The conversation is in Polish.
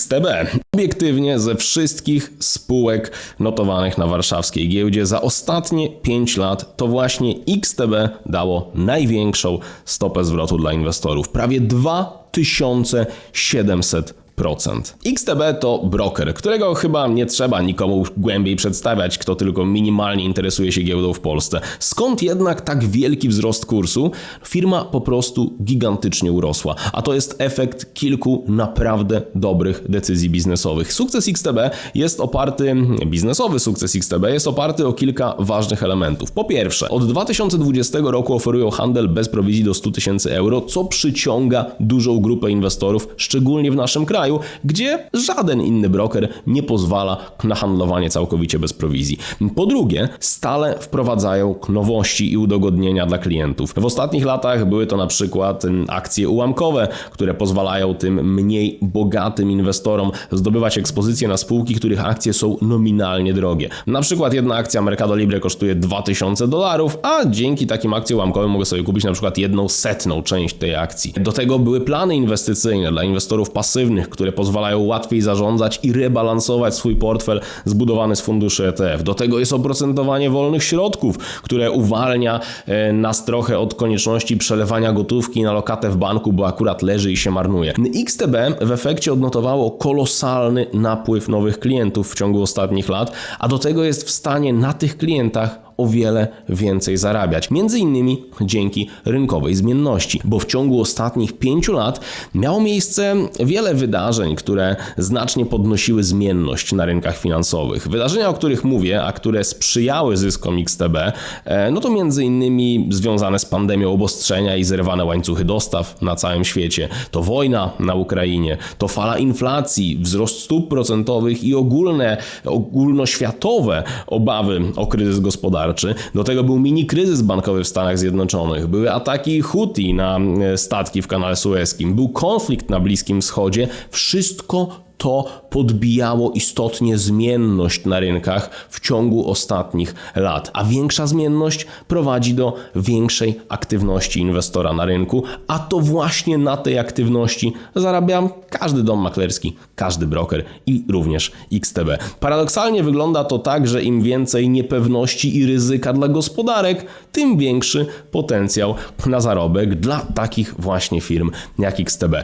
XTB. Obiektywnie ze wszystkich spółek notowanych na warszawskiej giełdzie za ostatnie 5 lat to właśnie XTB dało największą stopę zwrotu dla inwestorów. Prawie 2700%. XTB to broker, którego chyba nie trzeba nikomu głębiej przedstawiać, kto tylko minimalnie interesuje się giełdą w Polsce. Skąd jednak tak wielki wzrost kursu? Firma po prostu gigantycznie urosła, a to jest efekt kilku naprawdę dobrych decyzji biznesowych. Sukces XTB jest oparty, biznesowy sukces XTB jest oparty o kilka ważnych elementów. Po pierwsze, od 2020 roku oferują handel bez prowizji do 100 tysięcy euro, co przyciąga dużą grupę inwestorów, szczególnie w naszym kraju, gdzie żaden inny broker nie pozwala na handlowanie całkowicie bez prowizji. Po drugie, stale wprowadzają nowości i udogodnienia dla klientów. W ostatnich latach były to na przykład mm, akcje ułamkowe, które pozwalają tym mniej bogatym inwestorom zdobywać ekspozycje na spółki, których akcje są nominalnie drogie. Na przykład jedna akcja Mercado Libre kosztuje 2000 dolarów, a dzięki takim akcjom ułamkowym mogę sobie kupić na przykład jedną setną część tej akcji. Do tego były plany inwestycyjne dla inwestorów pasywnych, które pozwalają łatwiej zarządzać i rebalansować swój portfel zbudowany z funduszy ETF. Do tego jest oprocentowanie wolnych środków, które uwalnia e, nas trochę od konieczności przelewania gotówki na lokatę w banku, bo akurat leży i się marnuje. XTB w efekcie odnotowało kolosalny napływ nowych klientów w ciągu ostatnich lat, a do tego jest w stanie na tych klientach o wiele więcej zarabiać. Między innymi dzięki rynkowej zmienności, bo w ciągu ostatnich pięciu lat miało miejsce wiele wydarzeń, które znacznie podnosiły zmienność na rynkach finansowych. Wydarzenia, o których mówię, a które sprzyjały zyskom XTB, e, no to między innymi związane z pandemią obostrzenia i zerwane łańcuchy dostaw na całym świecie. To wojna na Ukrainie, to fala inflacji, wzrost stóp procentowych i ogólne, ogólnoświatowe obawy o kryzys gospodarczy. Do tego był mini kryzys bankowy w Stanach Zjednoczonych, były ataki Houthi na e, statki w kanale Suezkim, był konflikt na Bliskim Wschodzie. Wszystko to podbijało istotnie zmienność na rynkach w ciągu ostatnich lat. A większa zmienność prowadzi do większej aktywności inwestora na rynku, a to właśnie na tej aktywności zarabia każdy dom maklerski, każdy broker i również XTB. Paradoksalnie wygląda to tak, że im więcej niepewności i ryzyka dla gospodarek, tym większy potencjał na zarobek dla takich właśnie firm jak XTB.